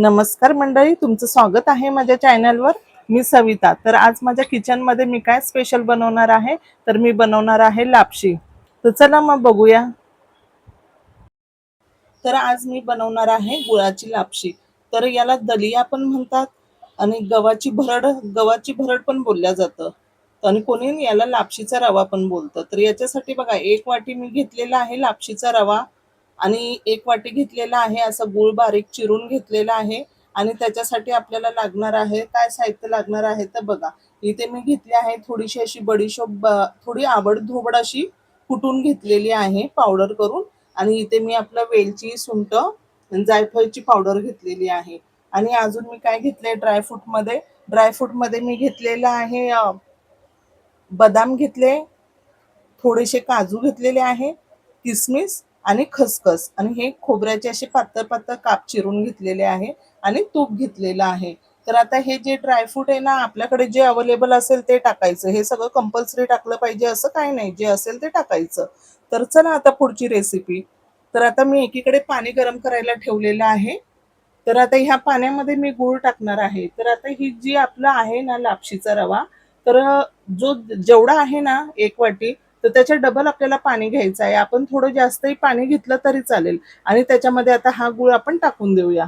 नमस्कार मंडळी तुमचं स्वागत आहे माझ्या चॅनलवर. मी सविता. तर आज माझ्या किचनमध्ये मी काय स्पेशल बनवणार आहे? तर मी बनवणार आहे लापशी. तर चला मग बघूया. तर आज मी बनवणार आहे गुळाची लापशी. तर याला दलिया पण म्हणतात आणि गव्हाची भरड गव्हाची भरड पण बोलल्या जातं. आणि कोणी याला लापशीचा रवा पण बोलतं. तर याच्यासाठी बघा एक वाटी मी घेतलेला आहे लापशीचा रवा. आणि एक वाटी घेतलेला आहे असं गूळ बारीक चिरून घेतलेला आहे आणि त्याच्यासाठी आपल्याला लागणार आहे काय साहित्य लागणार आहे तर बघा. इथे मी घेतली आहे थोडीशी अशी बडीशोप ब- थोडी आवडधोबड अशी कुटून घेतलेली आहे पावडर करून. आणि इथे मी आपलं वेलची सुंट जायफळची पावडर घेतलेली आहे. आणि अजून मी काय घेतले ड्रायफ्रूटमध्ये ड्रायफ्रूटमध्ये मी घेतलेलं आहे बदाम घेतले थोडेसे काजू घेतलेले आहे किसमिस आणि खसखस. आणि हे खोबऱ्याचे असे पातळ पातळ काप चिरून घेतलेले आहे आणि तूप घेतलेलं आहे. तर आता हे जे ड्रायफ्रूट आहे ना आपल्याकडे जे अवेलेबल असेल ते टाकायचं. हे सगळं कंपल्सरी टाकलं पाहिजे असं काही नाही. जे असेल ते टाकायचं. तर चला आता पुढची रेसिपी तर आता मी एकीकडे पाणी गरम करायला ठेवलेलं आहे. तर आता ह्या पाण्यामध्ये मी गूळ टाकणार आहे. तर आता ही जी आपलं आहे ना लापशीचा रवा तर जो जेवढा आहे ना एक वाटी तर त्याच्या डबल आपल्याला पाणी घ्यायचं आहे. आपण थोडं जास्तही पाणी घेतलं तरी चालेल. आणि त्याच्यामध्ये आता हा गुळ आपण टाकून देऊया.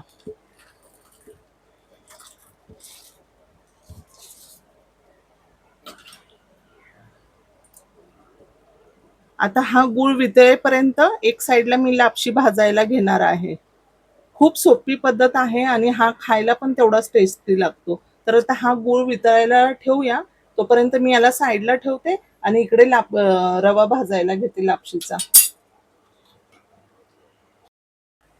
आता हा गुळ वितळेपर्यंत एक साईडला मी लापशी भाजायला घेणार आहे. खूप सोपी पद्धत आहे आणि हा खायला पण तेवढाच टेस्टी लागतो. तर आता हा गुळ वितळायला ठेवूया. तोपर्यंत मी याला साईडला ठेवते. आणि इकडे लाप रवा भाजायला घेते लापशीचा.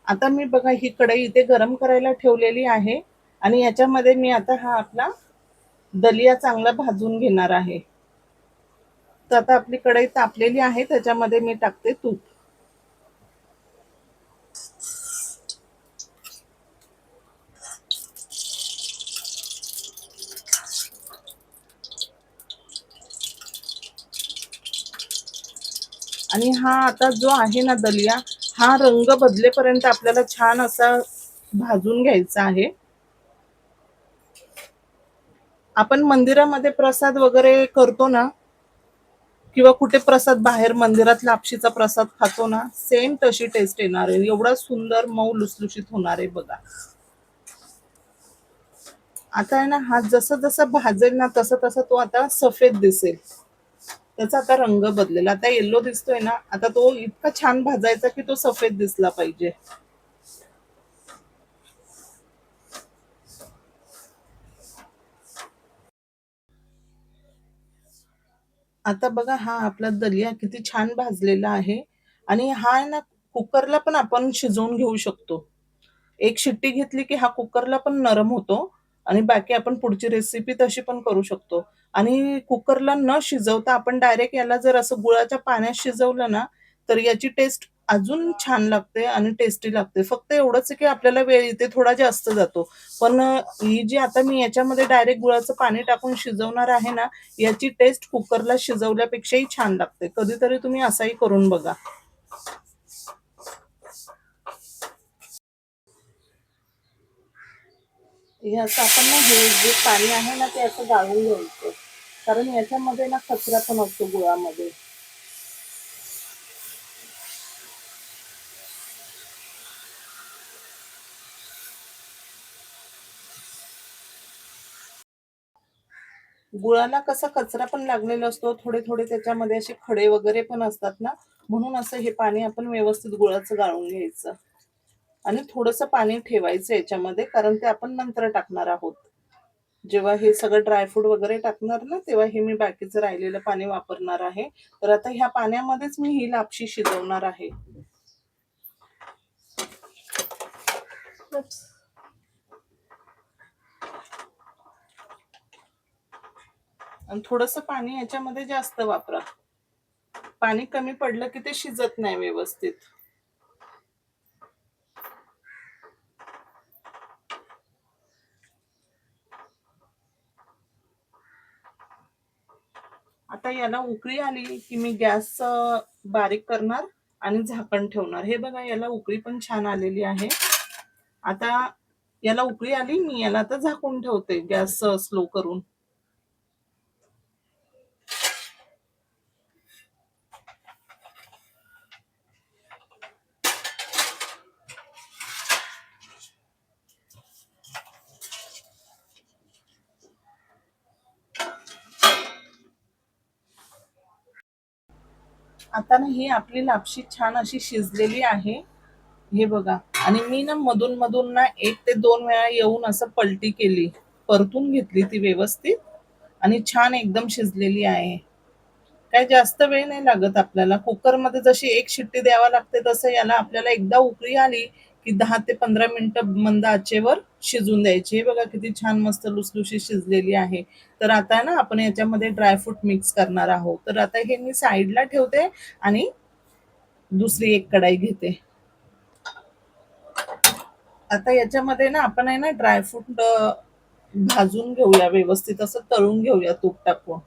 आता मी बघा ही कढई इथे गरम करायला ठेवलेली आहे. आणि याच्यामध्ये मी आता हा आपला दलिया चांगला भाजून घेणार आहे. तर आता आपली कढई तापलेली आहे त्याच्यामध्ये मी टाकते तूप. आणि हा आता जो आहे ना दलिया हा रंग बदलेपर्यंत आपल्याला छान असा भाजून घ्यायचा आहे. आपण मंदिरामध्ये प्रसाद वगैरे करतो ना किंवा कुठे प्रसाद बाहेर मंदिरात लापशीचा प्रसाद खातो ना सेम तशी टेस्ट येणार आहे. एवढा सुंदर मऊ लुसलुशीत होणार आहे बघा. आता आहे ना हा जसं जसं भाजेल ना तसं तसं तो आता सफेद दिसेल. त्याचा आता रंग बदलेला. आता येल्लो दिसतोय ना आता तो इतका छान भाजायचा की तो सफेद दिसला पाहिजे. आता बघा हा आपला दलिया किती छान भाजलेला आहे. आणि हा आहे ना कुकरला पण आपण शिजवून घेऊ शकतो. एक शिट्टी घेतली की हा कुकरला पण नरम होतो. आणि बाकी आपण पुढची रेसिपी तशी पण करू शकतो. आणि कुकरला न शिजवता आपण डायरेक्ट याला जर असं गुळाच्या पाण्यात शिजवलं ना तर याची टेस्ट अजून छान लागते आणि टेस्टी लागते. फक्त एवढंच आहे की आपल्याला वेळ इथे थोडा जास्त जातो. पण ही जी आता मी याच्यामध्ये डायरेक्ट गुळाचं पाणी टाकून शिजवणार आहे ना याची टेस्ट कुकरला शिजवल्यापेक्षाही छान लागते. कधीतरी तुम्ही असाही करून बघा. हे असं आपण ना हे जे पाणी आहे ना ते असं गाळून घ्यायचं. कारण याच्यामध्ये ना कचरा पण असतो गुळामध्ये. गुळाला कसा कचरा पण लागलेला असतो थोडे थोडे त्याच्यामध्ये असे खडे वगैरे पण असतात ना. म्हणून असं हे पाणी आपण व्यवस्थित गुळाचं गाळून घ्यायचं. आणि थोडंसं पाणी ठेवायचं याच्यामध्ये कारण ते आपण नंतर टाकणार आहोत. जेव्हा हे सगळं ड्रायफ्रूट वगैरे टाकणार ना तेव्हा हे मी बाकीचं राहिलेलं पाणी वापरणार आहे. तर आता ह्या पाण्यामध्येच मी ही लापशी शिजवणार आहे. आणि थोडस पाणी याच्यामध्ये जास्त वापरा. पाणी कमी पडलं की ते शिजत नाही व्यवस्थित. आता याला उकळी आली की मी गॅस बारीक करणार आणि झाकण ठेवणार. हे बघा याला उकळी पण छान आलेली आहे. आता याला उकळी आली मी याला आता झाकून ठेवते गॅस स्लो करून. आता ना ही आपली लापशी छान अशी शिजलेली आहे. हे बघा. आणि मी ना मधून मधून ना एक ते दोन वेळा येऊन असं पलटी केली. परतून घेतली ती व्यवस्थित. आणि छान एकदम शिजलेली आहे. काय जास्त वेळ नाही लागत आपल्याला. कुकरमध्ये जशी एक शिट्टी द्यावा लागते तसं याला आपल्याला एकदा उकळी आली की दहा ते पंधरा मिनटं मंद आचेवर शिजून द्यायची. हे बघा किती छान मस्त लुसलुशी शिजलेली आहे. तर आता ना आपण याच्यामध्ये ड्रायफ्रूट मिक्स करणार आहोत. तर आता हे मी साईडला ठेवते आणि दुसरी एक कढाई घेते. आता याच्यामध्ये ना आपण आहे ना ड्रायफ्रूट भाजून घेऊया व्यवस्थित. असं तळून घेऊया तूप टाकून.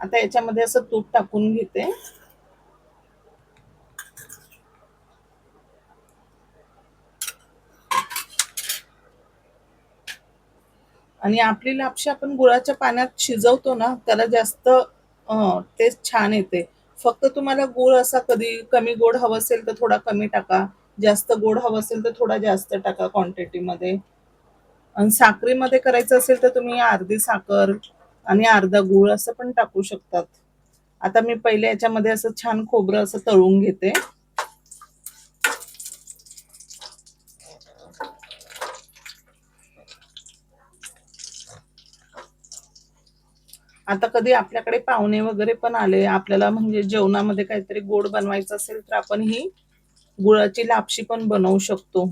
आता याच्यामध्ये असं तूप टाकून घेते. आणि आपली लापशी आपण गुळाच्या पाण्यात शिजवतो ना त्याला जास्त टेस्ट छान येते. फक्त तुम्हाला गुळ असा कधी कमी गोड हवं असेल तर थोडा कमी टाका. जास्त गोड हवं असेल तर थोडा जास्त टाका क्वांटिटीमध्ये आणि साखरेमध्ये करायचं असेल तर तुम्ही अर्धी साखर आणि अर्धा गुळ असं पण टाकू शकतात. आता मी पहिले याच्यामध्ये असं छान खोबरं असं तळून घेते. आता कधी आपल्याकडे पाहुणे वगैरे पण आले आपल्याला म्हणजे जेवणामध्ये काहीतरी गोड बनवायचं असेल तर आपण ही गुळाची लापशी पण बनवू शकतो.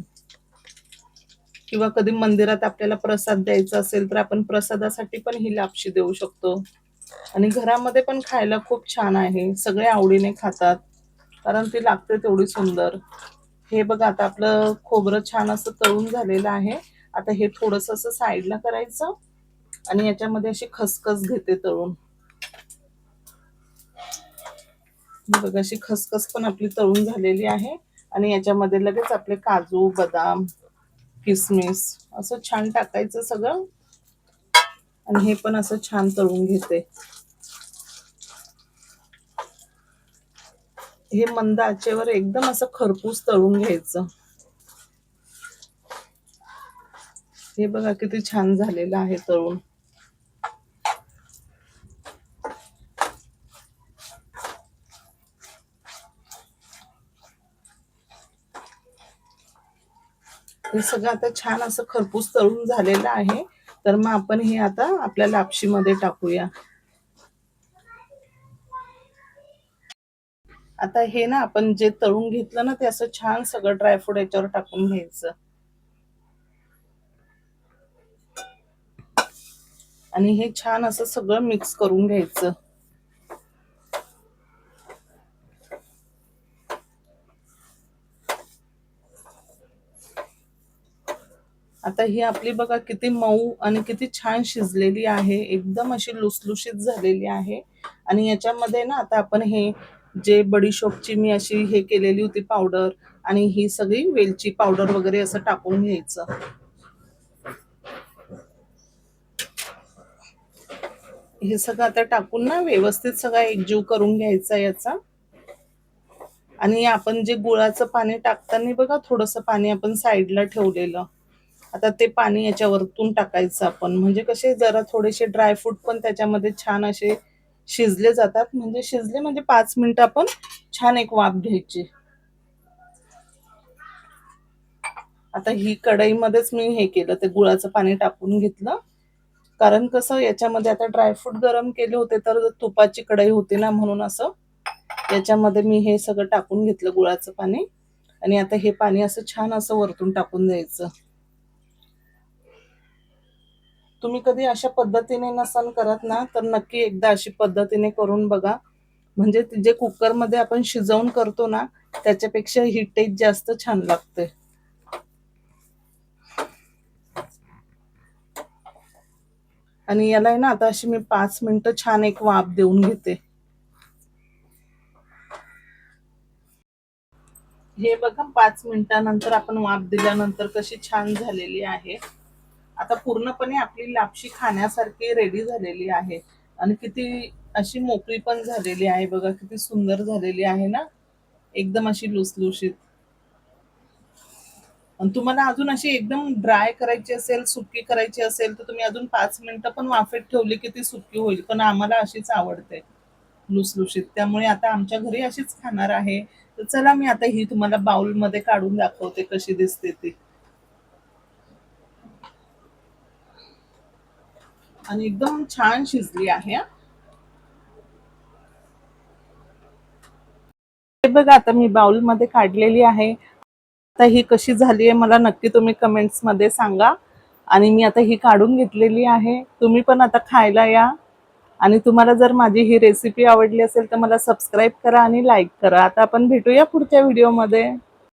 किंवा कधी मंदिरात आपल्याला प्रसाद द्यायचा असेल तर आपण प्रसादासाठी पण ही लापशी देऊ शकतो. आणि घरामध्ये पण खायला खूप छान आहे. सगळे आवडीने खातात. कारण ती लागते तेवढी सुंदर. हे बघा आता आपलं खोबरं छान असं तळून झालेलं आहे. आता हे थोडस असं साईडला करायचं आणि याच्यामध्ये अशी खसखस घेते तळून. बघा अशी खसखस पण आपली तळून झालेली आहे. आणि याच्यामध्ये लगेच आपले काजू बदाम किसमिस. असं छान टाकायचं सगळं. आणि हे पण असं छान तळून घेते. हे मंद आचेवर एकदम असं खरपूस तळून घ्यायचं. हे बघा किती छान झालेलं आहे तळून. हे सगळं आता छान असं खरपूस तळून झालेलं आहे. तर मग आपण हे आता आपल्या लापशीमध्ये टाकूया. आता हे ना आपण जे तळून घेतलं ना ते असं छान सगळं ड्रायफ्रूट याच्यावर टाकून घ्यायचं. आणि हे छान असं सगळं मिक्स करून घ्यायचं. आता ही आपली बघा किती मऊ आणि किती छान शिजलेली आहे. एकदम अशी लुसलुशीत झालेली आहे. आणि याच्यामध्ये ना आता आपण हे जे बडीशोपची मी अशी हे केलेली होती पावडर आणि ही सगळी वेलची पावडर वगैरे असं टाकून घ्यायचं. हे सगळं आता टाकून ना व्यवस्थित सगळं एकजीव करून घ्यायचा याचा. आणि आपण जे गुळाचं पाणी टाकताना बघा थोडस पाणी आपण साईडला ठेवलेलं. आता ते पाणी याच्यावरतून टाकायचं आपण. म्हणजे कसे जरा थोडेसे ड्रायफ्रूट पण त्याच्यामध्ये छान असे शिजले जातात. म्हणजे शिजले म्हणजे पाच मिनिट आपण छान एक वाफ घ्यायची. आता ही कढईमध्येच मी हे केलं. ते गुळाचं पाणी टाकून घेतलं. कारण कसं याच्यामध्ये आता ड्रायफ्रूट गरम केले होते तर तुपाची कढई होती ना म्हणून असं. याच्यामध्ये मी हे सगळं टाकून घेतलं गुळाचं पाणी. आणि आता हे पाणी असं छान असं वरतून टाकून द्यायचं. तुम्ही कधी अशा पद्धतीने नसन करत ना तर नक्की एकदा अशी पद्धतीने करून बघा. म्हणजे जे कुकरमध्ये आपण शिजवून करतो ना त्याच्यापेक्षा ही टेस्ट जास्त छान लागते. आणि याला आहे ना आता अशी मी पाच मिनिटं छान एक वाफ देऊन घेते. हे बघा पाच मिनिटानंतर आपण वाफ दिल्यानंतर कशी छान झालेली आहे. आता पूर्णपणे आपली लापशी खाण्यासारखी रेडी झालेली आहे. आणि किती अशी मोकळी पण झालेली आहे बघा किती सुंदर झालेली आहे ना? एकदम अशी लुसलुशीत. आणि तुम्हाला अजून अशी एकदम ड्राय करायची असेल सुकी करायची असेल तर तुम्ही अजून पाच मिनिटं पण वाफेत ठेवली की ती सुकी होईल. पण आम्हाला अशीच आवडते. लुसलुशीत. त्यामुळे आता आमच्या घरी अशीच खाणार आहे. तर चला मी आता ही तुम्हाला बाउलमध्ये काढून दाखवते कशी दिसते ती. आणि एकदम छान शिजली आहे. बघा आता मी बाउलमध्ये काढलेली आहे. आता ही कशी झाली आहे मला नक्की तुम्ही कमेंट्समध्ये सांगा. आणि मी आता ही काढून घेतलेली आहे. तुम्ही पण आता खायला या. आणि तुम्हाला जर माझी ही रेसिपी आवडली असेल तर मला सबस्क्राईब करा आणि लाईक करा. आता आपण भेटूया पुढच्या व्हिडिओमध्ये